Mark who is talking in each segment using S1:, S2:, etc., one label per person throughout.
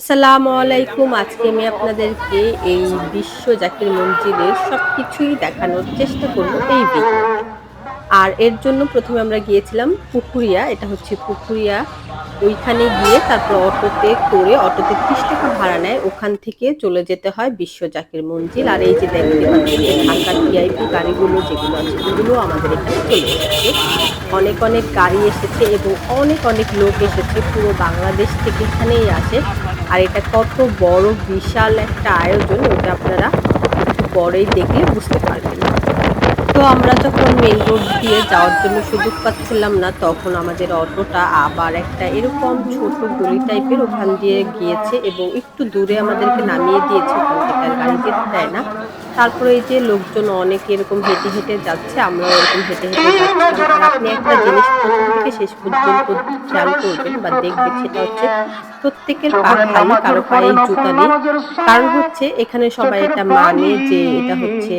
S1: আসসালামু আলাইকুম। আজকে আমি আপনাদেরকে এই বিশ্ব জাকির সব কিছুই দেখানোর চেষ্টা করব এই ভিডিও আর এর জন্য প্রথমে আমরা গিয়েছিলাম পুকুরিয়া, এটা হচ্ছে পুকুরিয়া। ওইখানে গিয়ে তারপর অটোতে করে, অটোতে ত্রিশ টাকা ভাড়া নেয়, ওখান থেকে চলে যেতে হয় বিশ্ব জাকির মঞ্জিল আর এই যে দেখতে পাচ্ছি ঢাকার ভিআইপি গাড়িগুলো যেগুলো আছে, সেগুলো আমাদের এখানে চলে এসেছে। অনেক অনেক গাড়ি এসেছে এবং অনেক অনেক লোক এসেছে। পুরো বাংলাদেশ থেকে এখানেই আসে। আর এটা কত বড়, বিশাল একটা আয়োজন, ওটা আপনারা একটু পরেই দেখলে বুঝতে পারবেন। তো আমরা যখন মেন রোড দিয়ে যাওয়ার জন্য সুযোগ পাচ্ছিলাম না, তখন আমাদের অটোটা আবার একটা এরকম ছোট গলি টাইপের ওখান দিয়ে গিয়েছে এবং একটু দূরে আমাদেরকে নামিয়ে দিয়েছে ওখান থেকে আর গাড়ি যেতে দেয় না। তারপরে এই যে লোকজন অনেক এরকম হেঁটে হেঁটে যাচ্ছে আমরা এরকম হেঁটে হেঁটে আর আপনি একটা জিনিস প্রথম থেকে শেষ পর্যন্ত খেয়াল করবেন বা দেখবেন সেটা হচ্ছে প্রত্যেকের পা খালি কারও পায়ে জুতা নেই। কারণ হচ্ছে এখানে সবাই এটা মানে যে এটা হচ্ছে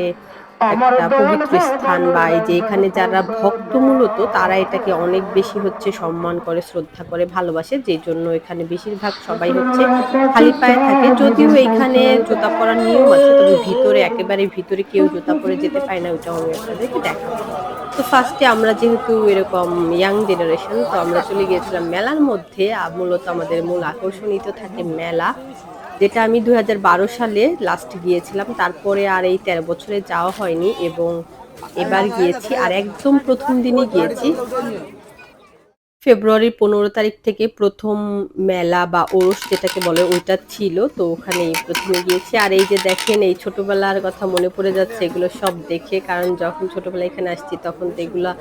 S1: একটা পবিত্র স্থান বা এই যে এখানে যারা ভক্ত মূলত তারা এটাকে অনেক বেশি হচ্ছে সম্মান করে শ্রদ্ধা করে ভালোবাসে যে জন্য এখানে বেশিরভাগ সবাই হচ্ছে খালি পায়ে থাকে। যদিও এখানে জুতা পরার নিয়ম আছে তবে ভিতরে একেবারে ভিতরে কেউ জুতা পরে যেতে পারে না ওইটা আমি আপনাদেরকে দেখাবো। তো ফার্স্টে আমরা যেহেতু এরকম ইয়াং জেনারেশন তো আমরা চলে গিয়েছিলাম মেলার মধ্যে মূলত আমাদের মূল আকর্ষণই তো থাকে মেলা। যেটা আমি দুই হাজার বারো সালে লাস্ট গিয়েছিলাম। তারপরে আর এই তেরো বছরে যাওয়া হয়নি এবং এবার গিয়েছি আর একদম প্রথম দিনই গিয়েছি। ফেব্রুয়ারির পনেরো তারিখ থেকে প্রথম মেলা বা ওরস যেটাকে বলে, ওইটা ছিল। তো ওখানে প্রথমে গিয়েছি। আর এই যে দেখেন, এই ছোটবেলার কথা মনে পড়ে যাচ্ছে, এগুলো সব দেখে, কারণ যখন ছোটবেলা এখানে আসছি তখন তো এগুলা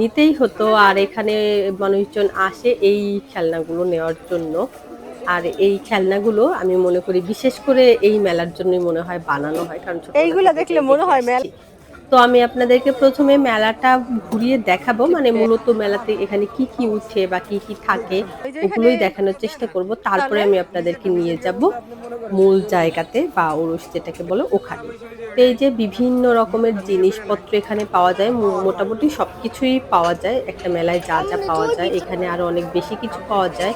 S1: নিতেই হতো। আর এখানে মানুষজন আসে এই খেলনাগুলো নেওয়ার জন্য। আর এই খেলনাগুলো আমি মনে করি বিশেষ করে এই মেলার জন্যই মনে হয় বানানো হয় কারণ
S2: এইগুলো দেখলে মনে হয় মেলা-
S1: তো আমি আপনাদেরকে প্রথমে মেলাটা ঘুরিয়ে দেখাবো মানে মূলত মেলাতে এখানে কি কি উঠে বা কি কি থাকে ওগুলোই দেখানোর চেষ্টা করব। তারপরে আমি আপনাদেরকে নিয়ে যাব মূল জায়গাতে বা ওরস যেটাকে বলো ওখানে। তো এই যে বিভিন্ন রকমের জিনিসপত্র এখানে পাওয়া যায় মোটামুটি সব কিছুই পাওয়া যায়। একটা মেলায় যা যা পাওয়া যায় এখানে আরও অনেক বেশি কিছু পাওয়া যায়।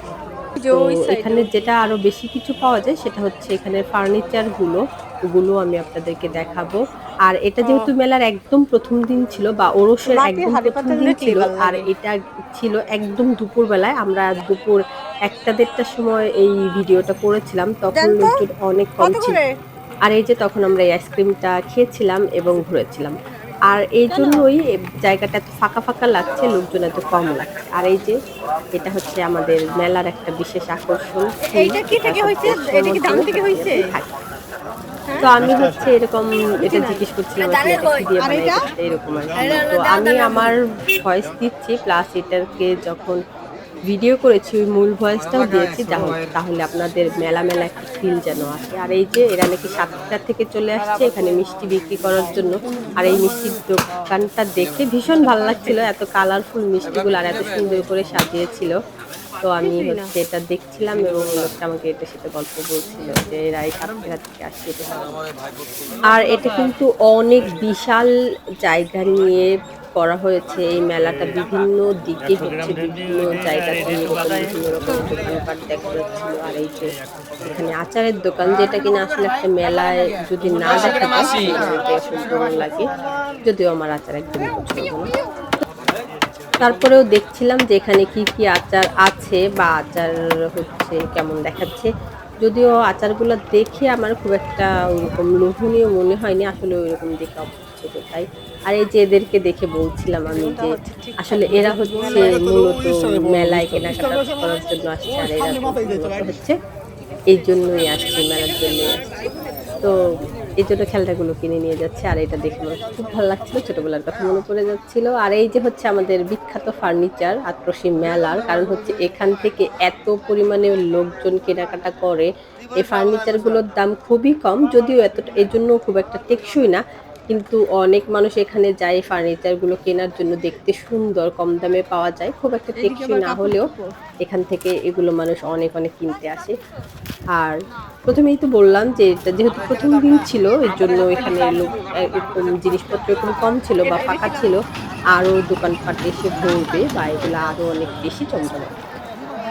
S1: তো এখানে যেটা আরও বেশি কিছু পাওয়া যায় সেটা হচ্ছে এখানে ফার্নিচারগুলো ওগুলো আমি আপনাদেরকে দেখাবো। আর এটা যেহেতু মেলার একদম প্রথম দিন ছিল বা ওরসের একদম প্রথম দিন ছিল আর এটা ছিল একদম দুপুর বেলায় আমরা দুপুর একটা দেড়টার সময় এই ভিডিওটা করেছিলাম তখন লোকজন অনেক কম ছিল। আর এই যে তখন আমরা এই আইসক্রিমটা খেয়েছিলাম এবং ঘুরেছিলাম। আর এই জন্যই জায়গাটা এত ফাঁকা ফাঁকা লাগছে লোকজন এত কম লাগছে আর এই যে এটা হচ্ছে আমাদের মেলার একটা বিশেষ আকর্ষণ
S2: এইটা কি থেকে হয়েছে? এটা কি দাম থেকে হয়েছে?
S1: তো আমি হচ্ছে এরকম এটা জিজ্ঞেস করছিলাম এরকম আর কি। তো আমি আমার ভয়েস দিচ্ছি প্লাস এটাকে যখন ভিডিও করেছি ওই মূল ভয়েসটাও দিয়েছি। তাহলে আপনাদের মেলা মেলা একটা ফিল যেন আসে। আর এই যে এরা নাকি সাতটা থেকে চলে আসছে এখানে মিষ্টি বিক্রি করার জন্য। আর এই মিষ্টির দোকানটা দেখে ভীষণ ভালো লাগছিল এত কালারফুল মিষ্টিগুলো আর এত সুন্দর করে সাজিয়েছিল। তো আমি হচ্ছে এটা দেখছিলাম এবং লোকটা আমাকে এটা সেটা গল্প বলছিল যে এরা এই সাতক্ষীরা থেকে আসছে আর এটা কিন্তু অনেক বিশাল জায়গা নিয়ে করা হয়েছে। এই মেলাটা বিভিন্ন দিকে হচ্ছে, বিভিন্ন জায়গা বিভিন্ন রকম দোকানপাট দেখা যাচ্ছিল। আর এই যে এখানে আচারের দোকান, যেটা কিনা আসলে একটা মেলায় যদি না দেখা যায় সম্পূর্ণ লাগে। যদিও আমার আচার একদমই পছন্দ না। তারপরেও দেখছিলাম যে এখানে কি কি আচার আছে বা আচার হচ্ছে কেমন দেখাচ্ছে। যদিও আচারগুলো দেখে আমার খুব একটা ওরকম লোভনীয় মনে হয়নি, আসলে ওইরকম দেখে অবশ্যই কোথায় আর এই যে এদেরকে দেখে বলছিলাম আমি যে আসলে এরা হচ্ছে মূলত মেলায় কেনাকাটা করার জন্য আসছে আর এরা হচ্ছে এই জন্যই আসছে মেলার জন্যই আসছে। তো এই জন্য খেলনাগুলো কিনে নিয়ে যাচ্ছে আর এটা দেখে আমার খুব ভালো লাগছিল ছোটবেলার কথা মনে পড়ে যাচ্ছিল। আর এই যে হচ্ছে আমাদের বিখ্যাত ফার্নিচার আত্রসী মেলার কারণ হচ্ছে এখান থেকে এত পরিমাণে লোকজন কেনাকাটা করে। এই ফার্নিচারগুলোর দাম খুবই কম যদিও এতটা এই জন্য খুব একটা টেকসই না। কিন্তু অনেক মানুষ এখানে যায় ফার্নিচারগুলো কেনার জন্য দেখতে সুন্দর কম দামে পাওয়া যায়। খুব একটা টেকসই না হলেও এখান থেকে এগুলো মানুষ অনেক অনেক কিনতে আসে। আর প্রথমেই তো বললাম যে এটা যেহেতু প্রথম দিন ছিল এর জন্য এখানে লোক এরকম জিনিসপত্র একটু কম ছিল বা ফাঁকা ছিল। আরও দোকানপাট এসে ভরবে বা এগুলো আরও অনেক বেশি চমচমাবে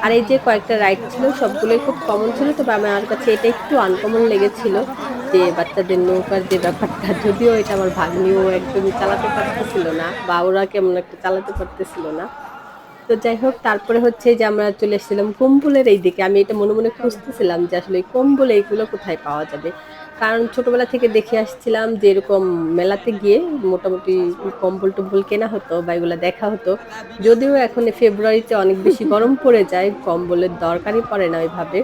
S1: আর এই যে কয়েকটা রাইড ছিল সবগুলোই খুব কমন ছিল তবে আমার কাছে এটা একটু আনকমন লেগেছিল। যে বাচ্চাদের নৌকার যে ব্যাপারটা, যদিও এটা আমার ভাগ্নিও একদমই চালাতে পারতেছিল না বা ওরা কেমন একটা চালাতে পারতেছিল না। তো যাই হোক, তারপরে হচ্ছে যে আমরা চলে এসেছিলাম কম্বলের এই দিকে আমি এটা মনে মনে খুঁজতেছিলাম যে আসলে কম্বল এইগুলো কোথায় পাওয়া যাবে। কারণ ছোটবেলা থেকে দেখে আসছিলাম যে এরকম মেলাতে গিয়ে মোটামুটি কম্বল টম্বল কেনা হতো বা এগুলো দেখা হতো। যদিও এখন ফেব্রুয়ারিতে অনেক বেশি গরম পড়ে যায়, কম্বলের দরকারই পড়ে না ওইভাবে।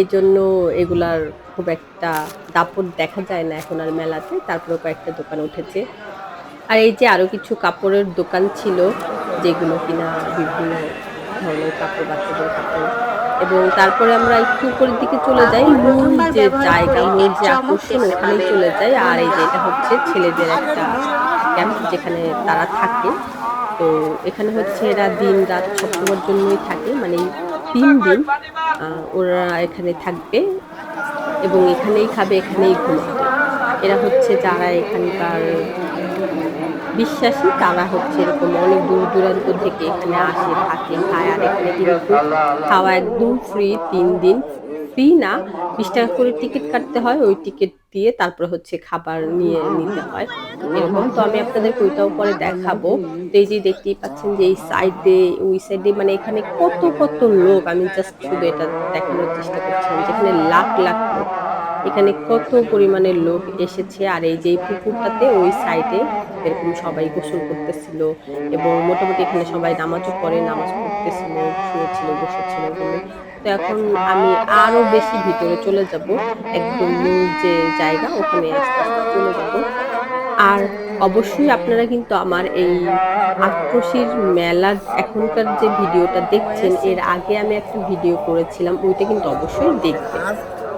S1: এই জন্য এগুলার খুব একটা দাপট দেখা যায় না এখন আর মেলাতে তারপরে কয়েকটা দোকান উঠেছে। আর এই যে আরও কিছু কাপড়ের দোকান ছিল যেগুলো কিনা বিভিন্ন ধরনের কাপড় বাচ্চাদের কাপড়। এবং তারপরে আমরা একটু উপরের দিকে চলে যাই মূল যে জায়গা মূল যে আকর্ষণ ওখানেই চলে যাই। আর এই যে এটা হচ্ছে ছেলেদের একটা ক্যাম্প যেখানে তারা থাকে। তো এখানে হচ্ছে এরা দিন রাত সবসময়ের জন্যই থাকে মানে তিন দিন ওরা এখানে থাকবে। এবং এখানেই খাবে, এখানেই ঘুমাবে। এরা হচ্ছে যারা এখানকার বিশ্বাসী, তারা হচ্ছে এরকম অনেক দূর দূরান্ত থেকে এখানে আসে, থাকে, খায়। আর এখানে কিন্তু খাওয়া একদম ফ্রি তিন দিন। ফ্রি না, বিশ টাকা করে টিকিট কাটতে হয়, ওই টিকিট দিয়ে তারপর হচ্ছে খাবার নিয়ে নিতে হয়। এরকম তো আমি আপনাদের ওইটাও পরে দেখাবো। তো এই যে দেখতেই পাচ্ছেন যে এই সাইডে ওই সাইডে মানে এখানে কত কত লোক আমি জাস্ট শুধু এটা দেখানোর চেষ্টা করছিলাম যেখানে লাখ লাখ লোক। এখানে কত পরিমাণে লোক এসেছে আর এই যে পুকুরটাতে ওই সাইডে এরকম সবাই গোসল করতেছিল এবং মোটামুটি এখানে সবাই নামাজও পড়ে, নামাজ পড়তেছিল, শুয়েছিল, বসেছিল বলে। তো এখন আমি আরও বেশি ভিতরে চলে যাব, একদম যে জায়গা ওখানে আস্তে আস্তে চলে যাব। আর অবশ্যই আপনারা কিন্তু আমার এই আটকশির মেলার এখনকার যে ভিডিওটা দেখছেন, এর আগে আমি একটা ভিডিও করেছিলাম, ওইটা কিন্তু অবশ্যই দেখবেন।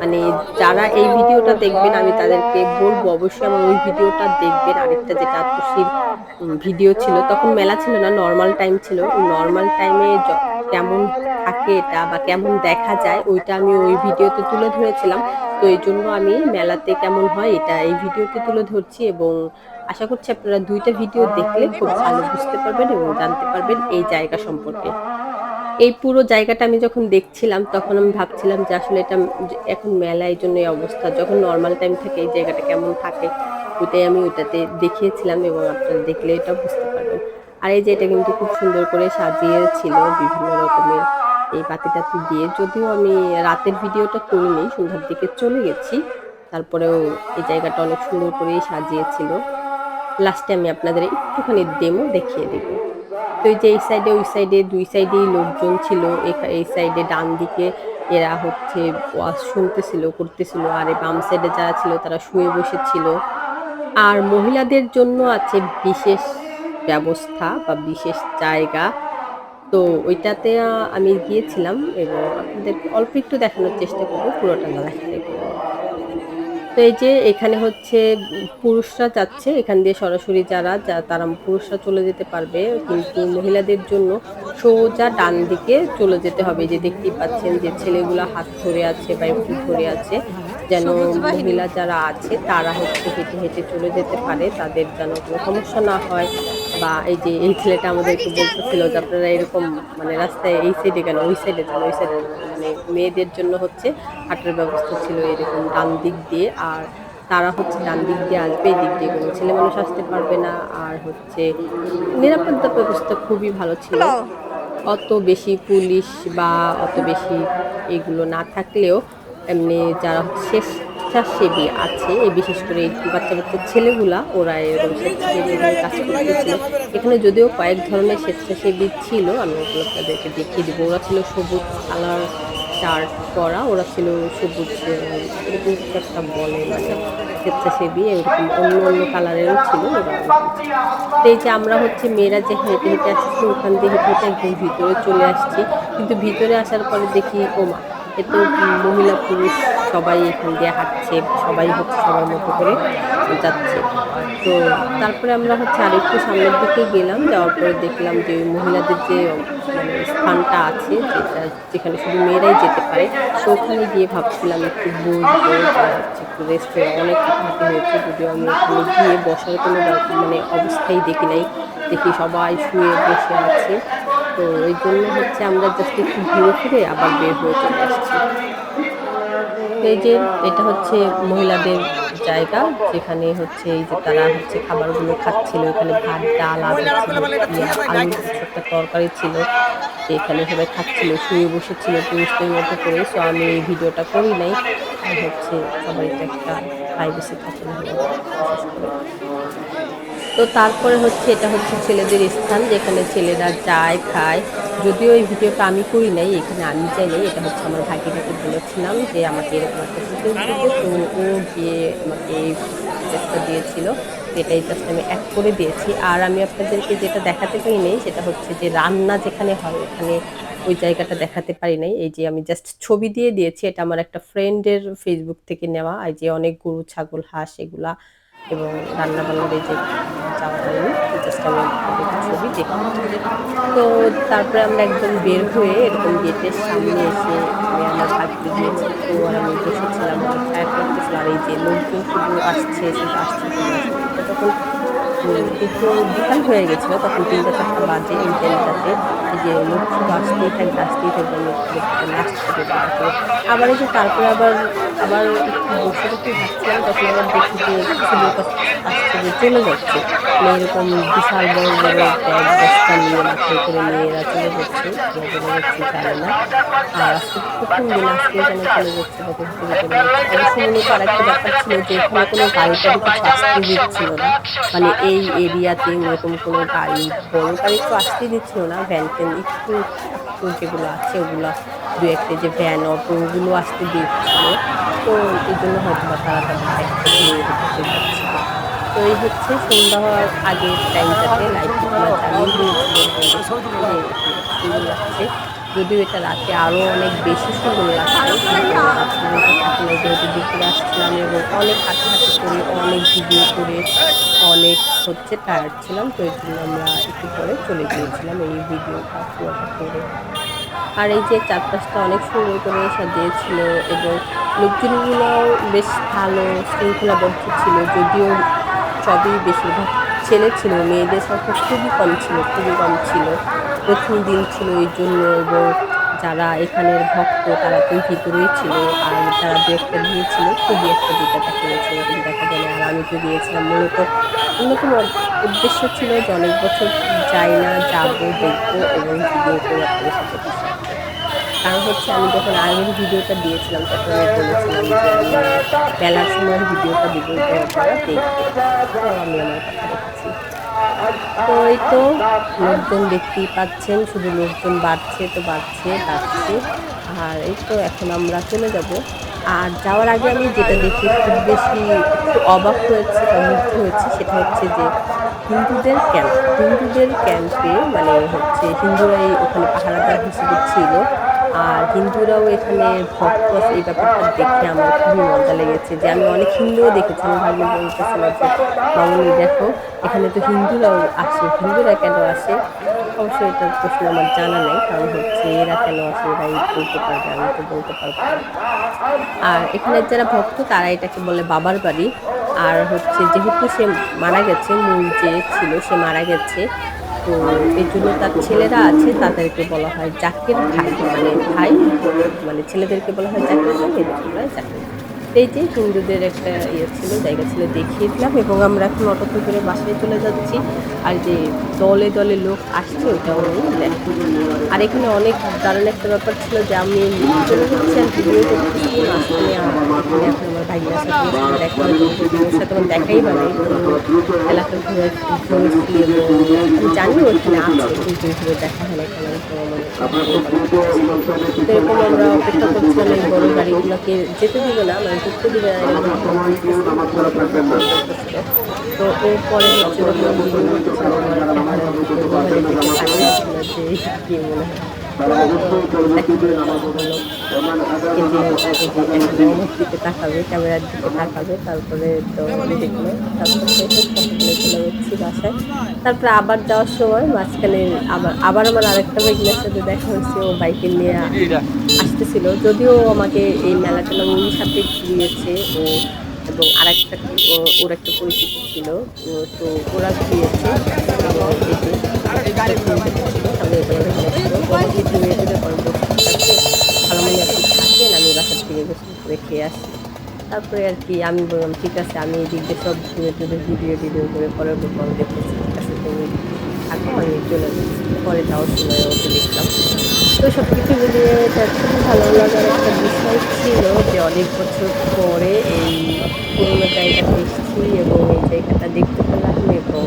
S1: মানে যারা এই ভিডিওটা দেখবেন, আমি তাদেরকে বলব অবশ্যই আমার ওই ভিডিওটা দেখবেন। আরেকটা যেটা আটকশির ভিডিও ছিল, তখন মেলা ছিল না নর্মাল টাইম ছিল। নর্মাল টাইমে কেমন থাকে এটা বা কেমন দেখা যায়, ওইটা আমি ওই ভিডিওতে তুলে ধরেছিলাম। তো এই জন্য আমি মেলাতে কেমন হয় এটা এই ভিডিওতে তুলে ধরছি এবং আশা করছি আপনারা দুইটা ভিডিও দেখলে খুব ভালো বুঝতে পারবেন এবং জানতে পারবেন এই জায়গা সম্পর্কে। এই পুরো জায়গাটা আমি যখন দেখছিলাম, তখন আমি ভাবছিলাম যে আসলে এটা এখন মেলা এই জন্য এই অবস্থা। যখন নর্মাল টাইম থাকে এই জায়গাটা কেমন থাকে, ওইটাই আমি ওইটাতে দেখিয়েছিলাম এবং আপনারা দেখলে এটা বুঝতে পারবেন। আর এই যে এটা কিন্তু খুব সুন্দর করে সাজিয়েছিল বিভিন্ন রকমের এই বাতি টাতি দিয়ে। যদিও আমি রাতের ভিডিওটা করিনি, সন্ধ্যার দিকে চলে গেছি। তারপরেও এই জায়গাটা অনেক সুন্দর করেই সাজিয়েছিল। লাস্টে আমি আপনাদের একটুখানি ডেমো দেখিয়ে দেবো। তো যে এই সাইডে ওই সাইডে দুই সাইডেই লোকজন ছিল এই সাইডে ডান দিকে এরা হচ্ছে ওয়াজ শুনতেছিল, করতেছিল আর এই বাম সাইডে যারা ছিল, তারা শুয়ে বসেছিল আর মহিলাদের জন্য আছে বিশেষ ব্যবস্থা বা বিশেষ জায়গা তো ওইটাতে আমি গিয়েছিলাম এবং আপনাদের অল্প একটু দেখানোর চেষ্টা করব, পুরোটা না দেখাতে। তো এই যে এখানে হচ্ছে পুরুষরা যাচ্ছে, এখান দিয়ে সরাসরি যারা, যা তারা পুরুষরা চলে যেতে পারবে, কিন্তু মহিলাদের জন্য সোজা ডান দিকে চলে যেতে হবে। যে দেখতেই পাচ্ছেন যে ছেলেগুলো হাত ধরে আছে বা একটু ধরে আছে। যেন মহিলা যারা আছে তারা হচ্ছে হেঁটে হেঁটে চলে যেতে পারে তাদের যেন কোনো সমস্যা না হয়। বা এই যে এই ছেলেটা আমাদেরকে বলতেছিল যে আপনারা এরকম মানে রাস্তায় এই সাইডে কেন ওই সাইডে যান ওই সাইডে মানে মেয়েদের জন্য হচ্ছে হাঁটার ব্যবস্থা ছিল এরকম ডান দিক দিয়ে আর তারা হচ্ছে ডান দিক দিয়ে আসবে এই দিক দিয়ে কোনো ছেলে মানুষ আসতে পারবে না। আর হচ্ছে নিরাপত্তা ব্যবস্থা খুবই ভালো ছিল। অত বেশি পুলিশ বা অত বেশি এগুলো না থাকলেও এমনি যারা শেষ স্বেচ্ছাসেবী আছে, এই বিশেষ করে বাচ্চা বাচ্চা ছেলেগুলা, ওরা এরকম স্বেচ্ছাসেবী কাজ করতেছিল এখানে যদিও কয়েক ধরনের স্বেচ্ছাসেবী ছিল, আমি ওগুলো তাদেরকে দেখিয়ে দেবো। ওরা ছিল সবুজ কালার শার্ট পরা, ওরা ছিল সবুজ, এরকম একটা বলে মানে স্বেচ্ছাসেবী, এরকম অন্য অন্য কালারেরও ছিল। ওরা এই যে আমরা হচ্ছে মেয়েরা যে হেঁটে হেঁটে আসছি, ওখান দিয়ে হেঁটে হেঁটে একদম ভিতরে চলে আসছি। কিন্তু ভিতরে আসার পরে দেখি, ওমা এ তো মহিলা, পুরুষ সবাই এখান দিয়ে হাঁটছে, সবাই হচ্ছে সবার মতো করে যাচ্ছে। তো তারপরে আমরা হচ্ছে আরেকটু সামনের দিকে গেলাম, যাওয়ার পরে দেখলাম যে মহিলাদের যে মানে স্থানটা আছে, যেটা যেখানে শুধু মেয়েরাই যেতে পারে, তো ওখানে গিয়ে ভাবছিলাম একটু বসবো হচ্ছে একটু রেস্ট হয়ে অনেক হাঁটাহাঁটি হয়েছে, যদিও আমি ওখানে গিয়ে বসার কোনো মানে অবস্থাই দেখি নাই। দেখি সবাই শুয়ে বসে আছে। তো এই জন্য হচ্ছে আমরা জাস্ট একটু ঘুরে ফিরে আবার বের হয়ে চলে আসছি। তো এই যে এটা হচ্ছে মহিলাদের জায়গা যেখানে হচ্ছে এই যে তারা হচ্ছে খাবারগুলো খাচ্ছিল এখানে ভাত ডাল ইয়া, কিছু একটা তরকারি ছিল এখানে সবাই খাচ্ছিল শুয়ে বসেছিল পুরুষদের মতো করে। সো আমি এই ভিডিওটা করি নাই আর হচ্ছে সবাই একটা প্রাইভেসি থাকে তো তারপরে হচ্ছে এটা হচ্ছে ছেলেদের স্থান যেখানে ছেলেরা যায়, খায়। যদিও এই ভিডিওটা আমি করি নাই, এখানে আমি যাই নাই, এটা হচ্ছে আমার ভাগিনাকে বলেছিলাম যে আমাকে এরকম একটা দিতে। তো ও গিয়ে আমাকে এই ফুটেজটা দিয়েছিল এটাই জাস্ট আমি অ্যাড করে দিয়েছি। আর আমি আপনাদেরকে যেটা দেখাতে পারি নাই, সেটা হচ্ছে যে রান্না যেখানে হয়, ওখানে ওই জায়গাটা দেখাতে পারি নাই। এই যে আমি জাস্ট ছবি দিয়ে দিয়েছি, এটা আমার একটা ফ্রেন্ডের ফেসবুক থেকে নেওয়া। এই যে অনেক গরু, ছাগল, হাঁস, এগুলা এবং রান্না বান্নার এই যে যাওয়া হয়নি জাস্ট আমি তো তারপরে আমরা একদম বের হয়ে এরকম গেটের সামনে এসে আমি আমার ভাগতে গিয়েছি তো আর আমি বসেছিলাম, আমার আর এই যে লোকজন শুধু আসছে আসছে তখন একটু বিকাল হয়ে গেছিল, তখন তিনটা চারটা বাজে, এই টাইমটাতে যে লোক শুধু আসতেই থাকবে আসতেই থাকবে করে দেখাবো। আবার এই যে তারপরে আবার আবার একটু বসে বসে ভাবছিলাম, তখন আবার দেখি যে কিছু লোক আস- আসছে যে চলে যাচ্ছে। মানে এরকম বিশাল বড় বড় ব্যাগ বস্তা নিয়ে, মাথায় করে নিয়ে এরা চলে যাচ্ছে চলে যাচ্ছি, জানি না। আর আজকে প্রথম দিন, আজকে যেন চলে যাচ্ছে বা কোথা থেকে চলে অবশ্য মূলত আরেকটা ব্যাপার ছিল যে এখানে কোনো গাড়ি টাড়ি কিছু আসতে দিচ্ছিল না। মানে এই এরিয়াতে ওরকম কোনো গাড়ি বড় গাড়ি তো আসতেই দিচ্ছিল না ভ্যান ট্যান একটু যেগুলো আছে ওগুলো দু একটা যে ভ্যান অটো ওগুলো আসতে দিচ্ছিল তো এই জন্য হয়তো বা তারা তাদের তো এই হচ্ছে সন্ধ্যা হওয়ার আগের টাইমটাতে লাইটগুলো জ্বালিয়ে দিয়েছিল। লাগছে যদিও এটা রাতে আরও অনেক বেশি সুন্দর লাগছে। না যেহেতু দুপুরে আসছিলাম এবং অনেক হাঁটাহাঁটি করে, অনেক ভিডিও করে, অনেক হচ্ছে টায়ার্ড ছিলাম, তো এর জন্য আমরা একটু পরে চলে গিয়েছিলাম এই ভিডিওটা পুরোটা করে। আর এই যে চারপাশটা অনেক সুন্দর করে সাজিয়েছিল এবং লোকজনগুলোও বেশ ভালো শৃঙ্খলাবদ্ধ ছিল, যদিও সবই বেশিরভাগ ছেলে ছিল, মেয়েদের সংখ্যা খুবই কম ছিল, খুবই কম ছিল। প্রথম দিন ছিল এই জন্য এবং যারা এখানের ভক্ত, তারা তো ভিতরেই ছিল। আর যারা দু একটা দিয়েছিল, খুবই একটা দেখা গেছে এরকম দেখা না। আর আমি তো দিয়েছিলাম মূলত। অন্যতম উদ্দেশ্য ছিল যে অনেক বছর যাই না, যাব, দেখব এবং ভিডিও করে আপনাদের সাথে কারণ হচ্ছে, আমি যখন আগের ভিডিওটা দিয়েছিলাম, তখন আমি বলেছিলাম যে বেলার সময় ভিডিওটা এটা আপনারা দেখবে আমি আমার কথা রেখেছি। তো এই তো লোকজন দেখতেই পাচ্ছেন, শুধু লোকজন বাড়ছে তো বাড়ছে বাড়ছে। আর এই তো এখন আমরা চলে যাব। আর যাওয়ার আগে আমি যেটা দেখি, খুব বেশি একটু অবাক হয়েছে মুগ্ধ হয়েছে, সেটা হচ্ছে যে হিন্দুদের ক্যাম্প হিন্দুদের ক্যাম্পে মানে হচ্ছে হিন্দুরাই ওখানে পাহারাদার হিসেবে ছিল। আর হিন্দুরাও এখানে ভক্ত, এই ব্যাপারটা দেখে আমার খুবই মজা লেগেছে যে আমি অনেক হিন্দুও দেখেছি আমি ভাবি যে, মামনি, দেখো, এখানে তো হিন্দুরাও আসে, হিন্দুরা কেন আসে? অবশ্যই এটার প্রশ্ন আমার জানা নেই, কারণ হচ্ছে এরা কেন আসে এরাই বলতে পারবে, আমি তো বলতে পারব আর এখানে যারা ভক্ত, তারা এটাকে বলে বাবার বাড়ি। আর হচ্ছে যেহেতু সে মারা গেছে, মূল যে ছিল সে মারা গেছে। তো এর জন্য তার ছেলেরা আছে, তাদেরকে বলা হয় জাকের ভাই মানে ভাই মানে ছেলেদেরকে বলা হয় জাকের ভাই মেয়েদেরকে বলা হয় জাকের। এই যে হিন্দুদের একটা ইয়ে ছিল, জায়গা ছিল, দেখিয়ে দিলাম এবং আমরা এখন অটোতে করে বাসায় চলে যাচ্ছি। আর যে দলে দলে লোক আসছে নেই দেখো আর এখানে অনেক দারুণ একটা ব্যাপার ছিল যে আমি চলে করতেছি মাঝখানে এখন আমার ভাইয়ের সাথে দেখা সাথে আমার দেখাই তো এলাকা ঘুরে ঘুরেছি এবং জানি ও এখানে আছে ঘুরে দেখা হয় না কেন তো আমার তো এরকম আমরা অপেক্ষা করছিলাম এই বড় গাড়িগুলোকে যেতে দিবে না মানে তো ও পরে হচ্ছে তাকাবে ক্যামেরার দিকে তাকাবে তারপরে তো দেখল তারপরে বাসায় তারপরে আবার যাওয়ার সময় মাঝখানে আবার আবার আমার আরেকটা বাইকের সাথে দেখা হয়েছে, ও বাইকে নিয়ে আসতেছিল। যদিও আমাকে এই মেলাটা না ওই সাথে ঘুরিয়েছে, ও এবং আর একটা ওর একটা পরিচিত ছিল তো ওরা ঘুরিয়েছে। খেয়ে তারপরে আর কি আমি বললাম, ঠিক আছে, আমি এই দিক দিয়ে সব মেয়েদের ভিডিও টিডিও করে পরে বললাম দেখতেছি। আছে, তুমি থাকো, আমি চলে যাচ্ছি। পরে তাও সময় ওকে দেখলাম। তো সব কিছু মিলিয়ে এটা খুবই ভালো লাগার একটা বিষয় ছিল যে অনেক বছর পরে এই পুরোনো জায়গাটা এসেছি এবং এই জায়গাটা দেখতে পেলাম এবং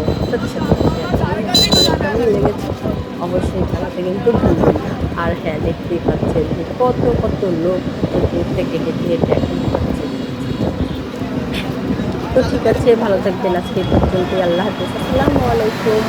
S1: অবশ্যই জানাতে কিন্তু ভুলবেন আর হ্যাঁ দেখতেই পাচ্ছেন যে কত কত লোক দূর থেকে হেঁটে হেঁটে এখন তো ঠিক আছে, ভালো থাকবেন আজকে পর্যন্ত আল্লাহ হাফিজ। আসসালামু আলাইকুম।